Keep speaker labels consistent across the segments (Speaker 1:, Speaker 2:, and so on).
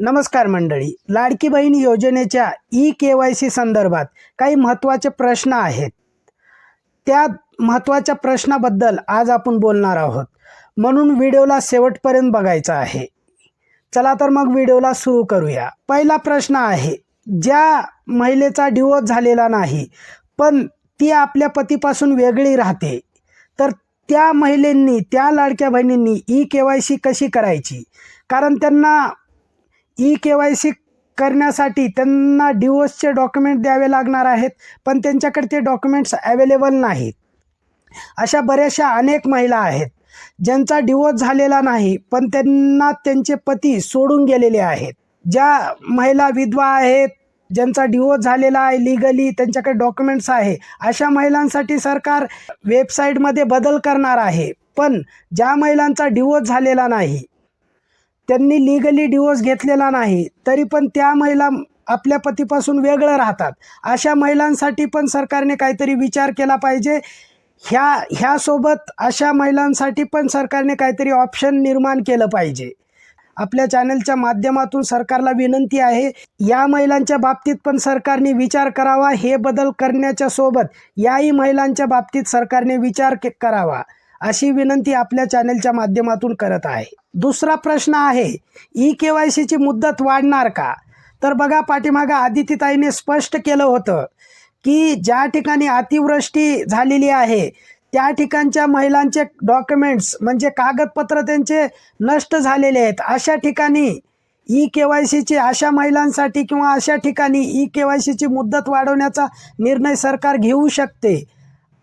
Speaker 1: नमस्कार मंडळी. लाडकी बहीण योजनेच्या ई के वाय सी संदर्भात काही महत्त्वाचे प्रश्न आहेत. त्या महत्त्वाच्या प्रश्नाबद्दल आज आपण बोलणार आहोत. म्हणून व्हिडिओला शेवटपर्यंत बघायचा आहे. चला तर मग व्हिडिओला सुरू करूया. पहिला प्रश्न आहे ज्या महिलेचा डिवोर्स झालेला नाही पण ती आपल्या पतीपासून वेगळी राहते तर त्या महिलेंनी त्या लाडक्या बहिणींनी ई के वाय सी कशी करायची? कारण त्यांना ई के वाय सी करण्यासाठी त्यांना डिवोर्सचे डॉक्युमेंट द्यावे लागणार आहेत पण त्यांच्याकडे ते डॉक्युमेंट्स अवेलेबल नाहीत. अशा बऱ्याचशा अनेक महिला आहेत ज्यांचा डिवोर्स झालेला नाही पण त्यांना त्यांचे पती सोडून गेलेले आहेत. ज्या महिला विधवा आहेत ज्यांचा डिवोर्स झालेला आहे लिगली त्यांच्याकडे डॉक्युमेंट्स आहे अशा महिलांसाठी सरकार वेबसाईटमध्ये बदल करणार आहे. पण ज्या महिलांचा डिवोर्स झालेला नाही त्यांनी लिगली डिवोर्स घेतलेला नाही तरी पण त्या महिला आपल्या पतीपासून वेगळं राहतात. अशा महिलांसाठी पण सरकारने काहीतरी विचार केला पाहिजे. ह्या ह्यासोबत अशा महिलांसाठी पण सरकारने काहीतरी ऑप्शन निर्माण केलं पाहिजे. आपल्या चॅनलच्या माध्यमातून सरकारला विनंती आहे या महिलांच्या बाबतीत पण सरकारने विचार करावा हे बदल करण्याच्या सोबत याही महिलांच्या बाबतीत सरकारने विचार के करावा. अशी विनंती आपल्या चॅनलच्या माध्यमातून करत आहे. दुसरा प्रश्न आहे ई के वाय सीची मुदत वाढणार का? तर बघा पाठीमागा आदितीताईने स्पष्ट केलं होतं की ज्या ठिकाणी अतिवृष्टी झालेली आहे त्या ठिकाणच्या महिलांचे डॉक्युमेंट्स म्हणजे कागदपत्र त्यांचे नष्ट झालेले आहेत. अशा ठिकाणी ई के वाय सीची अशा महिलांसाठी किंवा अशा ठिकाणी ई के वाय सीची मुदत वाढवण्याचा निर्णय सरकार घेऊ शकते.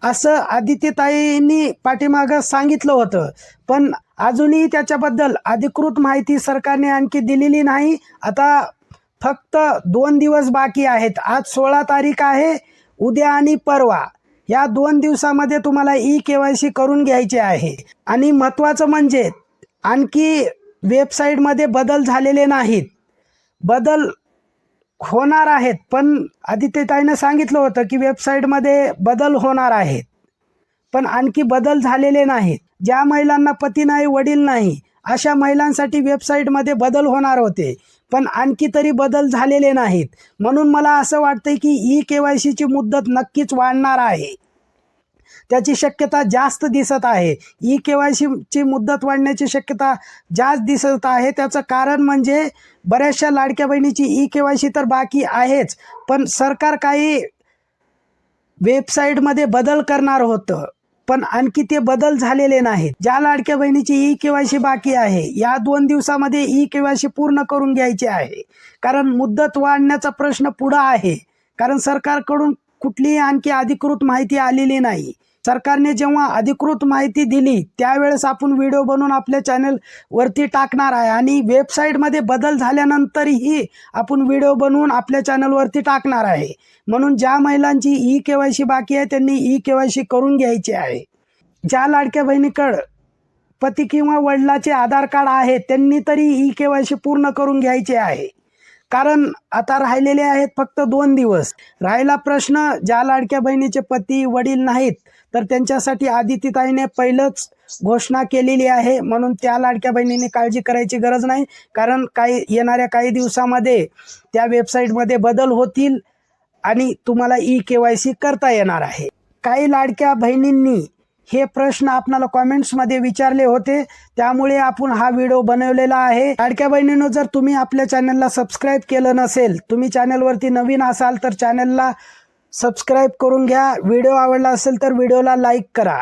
Speaker 1: असं आदित्यताईंनी पाठीमागं सांगितलं होतं. पण अजूनही त्याच्याबद्दल अधिकृत माहिती सरकारने आणखी दिलेली नाही. आता फक्त दोन दिवस बाकी आहेत. आज सोळा तारीख आहे. उद्या आणि परवा. या दोन दिवसामध्ये तुम्हाला ई के वाय सी करून घ्यायचे आहे. आणि महत्त्वाचं म्हणजे आणखी वेबसाईटमध्ये बदल झालेले नाहीत. बदल होणार आहेत. पण आदित्यताईनं सांगितलं होतं की वेबसाईटमध्ये बदल होणार आहेत. पण आणखी बदल झालेले नाहीत. ज्या महिलांना पती नाही वडील नाही अशा महिलांसाठी वेबसाईटमध्ये बदल होणार होते. पण आणखी तरी बदल झालेले नाहीत. म्हणून मला असं वाटतं की ई के वाय सीची मुदत नक्कीच वाढणार आहे. त्याची शक्यता जास्त दिसत आहे. ई के वाय सीची मुदत वाढण्याची शक्यता जास्त दिसत आहे. त्याचं कारण म्हणजे बऱ्याचशा लाडक्या बहिणीची ई के वाय सी तर बाकी आहेच पण सरकार काही वेबसाईटमध्ये बदल करणार होतं. पण आणखी ते बदल झालेले नाहीत. ज्या लाडक्या बहिणीची ई के वाय सी बाकी आहे या दोन दिवसामध्ये ई के वाय सी पूर्ण करून घ्यायची आहे. कारण मुदत वाढण्याचा प्रश्न पुढं आहे. कारण सरकारकडून कुठलीही आणखी अधिकृत माहिती आलेली नाही. सरकारने जेव्हा अधिकृत माहिती दिली त्यावेळेस आपण व्हिडिओ बनवून आपल्या चॅनलवरती टाकणार आहे आणि वेबसाईटमध्ये बदल झाल्यानंतरही आपण व्हिडिओ बनवून आपल्या चॅनलवरती टाकणार आहे. म्हणून ज्या महिलांची ई के वाय सी बाकी आहे त्यांनी ई के वाय सी करून घ्यायची आहे. ज्या लाडक्या बहिणीकडं पती किंवा वडिलाचे आधार कार्ड आहे त्यांनी तरी ई के वाय सी पूर्ण करून घ्यायचे आहे. कारण आता राहिलेले आहेत फक्त दोन दिवस. राहिला प्रश्न ज्या लाडक्या बहिणीचे पती वडील नाहीत तर त्यांच्यासाठी आदितीताईने पहिलंच घोषणा केलेली आहे. म्हणून त्या लाडक्या बहिणीने काळजी करायची गरज नाही. कारण काही येणाऱ्या काही दिवसामध्ये त्या वेबसाईटमध्ये बदल होतील आणि तुम्हाला ई के वाय सी करता येणार आहे. काही लाडक्या बहिणींनी हे प्रश्न आपणाला कॉमेंट्समध्ये विचारले होते. त्यामुळे आपण हा व्हिडिओ बनवलेला आहे. लाडक्या बहिणीनं जर तुम्ही आपल्या चॅनलला सबस्क्राईब केलं नसेल तुम्ही चॅनलवरती नवीन असाल तर चॅनलला सबस्क्राईब करून घ्या. व्हिडिओ आवडला असेल तर व्हिडिओला लाईक करा.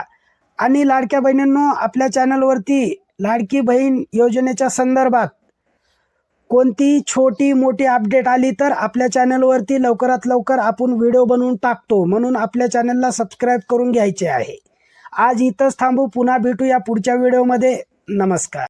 Speaker 1: आणि लाडक्या बहिणींनो आपल्या चॅनलवरती लाडकी बहीण योजनेच्या संदर्भात कोणतीही छोटी मोठी अपडेट आली तर आपल्या चॅनलवरती लवकरात लवकर आपण व्हिडिओ बनवून टाकतो. म्हणून आपल्या चॅनलला सबस्क्राईब करून घ्यायचे आहे. आज इथंच थांबू पुन्हा भेटू या पुढच्या व्हिडिओमध्ये. नमस्कार.